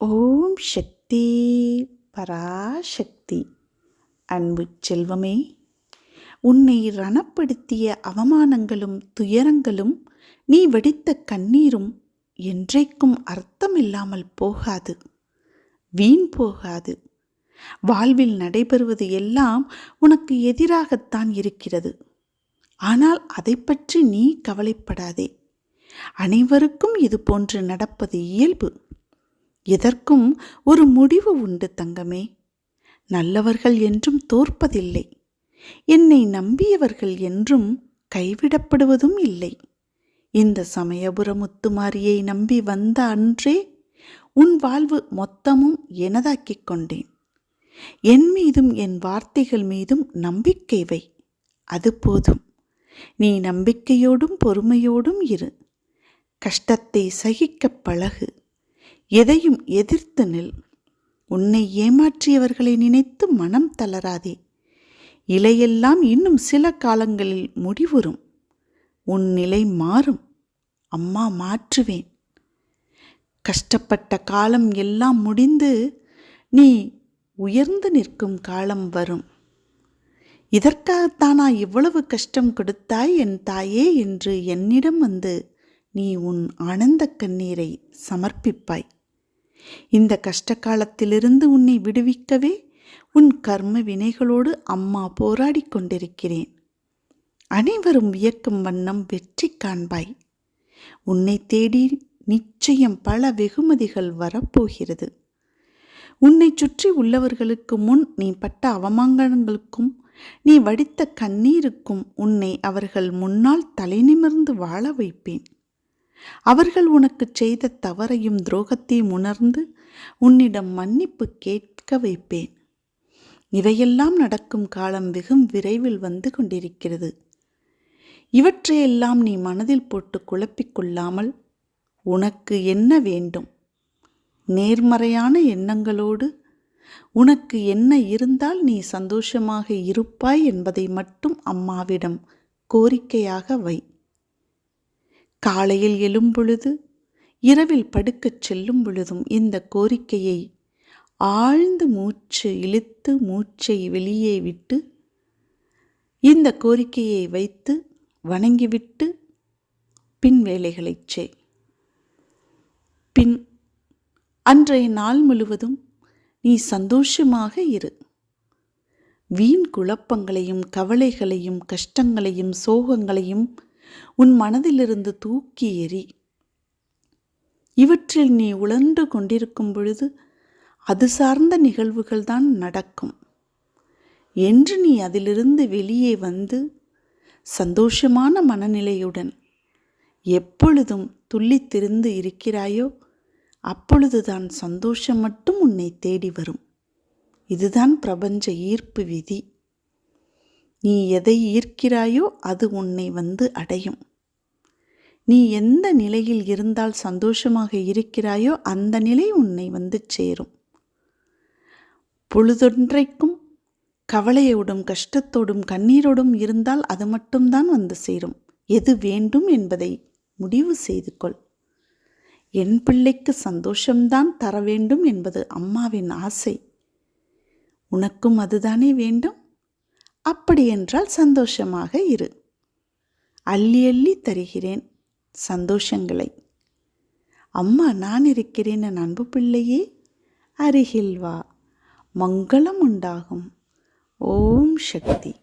ஓம் சக்தி பராசக்தி. அன்பு செல்வமே உன்னை ரணப்படுத்திய அவமானங்களும் துயரங்களும் நீ வெடித்த கண்ணீரும் என்றைக்கும் அர்த்தமில்லாமல் போகாது வீண் போகாது. வாழ்வில் நடைபெறுவது எல்லாம் உனக்கு எதிராகத்தான் இருக்கிறது. ஆனால் அதை பற்றி நீ கவலைப்படாதே. அனைவருக்கும் இது போன்று நடப்பது இயல்பு. எதற்கும் ஒரு முடிவு உண்டு தங்கமே. நல்லவர்கள் என்றும் தோற்பதில்லை. என்னை நம்பியவர்கள் என்றும் கைவிடப்படுவதும் இல்லை. இந்த சமயபுர முத்துமாரியை நம்பி வந்த அன்றே உன் வாழ்வு மொத்தமும் எனதாக்கிக் கொண்டேன். என் மீதும் என் வார்த்தைகள் மீதும் நம்பிக்கை வை. அது போதும். நீ நம்பிக்கையோடும் பொறுமையோடும் இரு. கஷ்டத்தை சகிக்கப் பழகு. எதையும் எதிர்த்து நில். உன்னை ஏமாற்றியவர்களை நினைத்து மனம் தளராதே. இலையெல்லாம் இன்னும் சில காலங்களில் முடிவுறும். உன் நிலை மாறும். அம்மா மாற்றுவேன். கஷ்டப்பட்ட காலம் எல்லாம் முடிந்து நீ உயர்ந்து நிற்கும் காலம் வரும். இதற்காகத்தானா இவ்வளவு கஷ்டம் கொடுத்தாய் என் தாயே என்று என்னிடம் வந்து நீ உன் ஆனந்த கண்ணீரை சமர்ப்பிப்பாய். இந்த கஷ்ட காலத்திலிருந்து உன்னை விடுவிக்கவே உன் கர்ம வினைகளோடு அம்மா போராடி கொண்டிருக்கிறேன். அனைவரும் வியக்கும் வண்ணம் வெற்றி காண்பாய். உன்னை தேடி நிச்சயம் பல வெகுமதிகள் வரப்போகிறது. உன்னை சுற்றி உள்ளவர்களுக்கு முன் நீ பட்ட அவமானங்களுக்கும் நீ வடித்த கண்ணீருக்கும் உன்னை அவர்கள் முன்னால் தலைநிமிர்ந்து வாழ வைப்பேன். அவர்கள் உனக்கு செய்த தவறையும் துரோகத்தையும் உணர்ந்து உன்னிடம் மன்னிப்பு கேட்க வைப்பேன். இவையெல்லாம் நடக்கும் காலம் வெகும் விரைவில் வந்து கொண்டிருக்கிறது. இவற்றையெல்லாம் நீ மனதில் போட்டு குழப்பிக்கொள்ளாமல் உனக்கு என்ன வேண்டும்? நேர்மறையான எண்ணங்களோடு உனக்கு என்ன இருந்தால் நீ சந்தோஷமாக இருப்பாய் என்பதை மட்டும் அம்மாவிடம் கோரிக்கையாக வை. காலையில் எழும்பொழுது இரவில் படுக்கச் செல்லும் பொழுதும் இந்த கோரிக்கையை ஆழ்ந்து மூச்சு இழுத்து மூச்சை வெளியே விட்டு இந்த கோரிக்கையை வைத்து வணங்கிவிட்டு பின் வேலைகளைச் செய். பின் அன்றைய நாள் முழுவதும் நீ சந்தோஷமாக இரு. வீண் குழப்பங்களையும் கவலைகளையும் கஷ்டங்களையும் சோகங்களையும் உன் மனதிலிருந்து தூக்கி எறி. இவற்றில் நீ உழன்று கொண்டிருக்கும் பொழுது அது சார்ந்த நிகழ்வுகள் தான் நடக்கும். என்று நீ அதிலிருந்து வெளியே வந்து சந்தோஷமான மனநிலையுடன் எப்பொழுதும் துள்ளித்திருந்து இருக்கிறாயோ அப்பொழுதுதான் சந்தோஷம் மட்டும் உன்னை தேடி வரும். இதுதான் பிரபஞ்ச ஈர்ப்பு விதி. நீ எதை ஈர்க்கிறாயோ அது உன்னை வந்து அடையும். நீ எந்த நிலையில் இருந்தால் சந்தோஷமாக இருக்கிறாயோ அந்த நிலை உன்னை வந்து சேரும். பொழுதொன்றைக்கும் கவலையோடும் கஷ்டத்தோடும் கண்ணீரோடும் இருந்தால் அது மட்டும்தான் வந்து சேரும். எது வேண்டும் என்பதை முடிவு செய்து கொள். என் பிள்ளைக்கு சந்தோஷம்தான் தர வேண்டும் என்பது அம்மாவின் ஆசை. உனக்கும் அதுதானே வேண்டும். அப்படியென்றால் சந்தோஷமாக இரு. அள்ளி அள்ளி தருகிறேன் சந்தோஷங்களை. அம்மா நான் இருக்கிறேன் என் அன்பு பிள்ளையே அருகில் வா மங்களம் உண்டாகும். ஓம் சக்தி.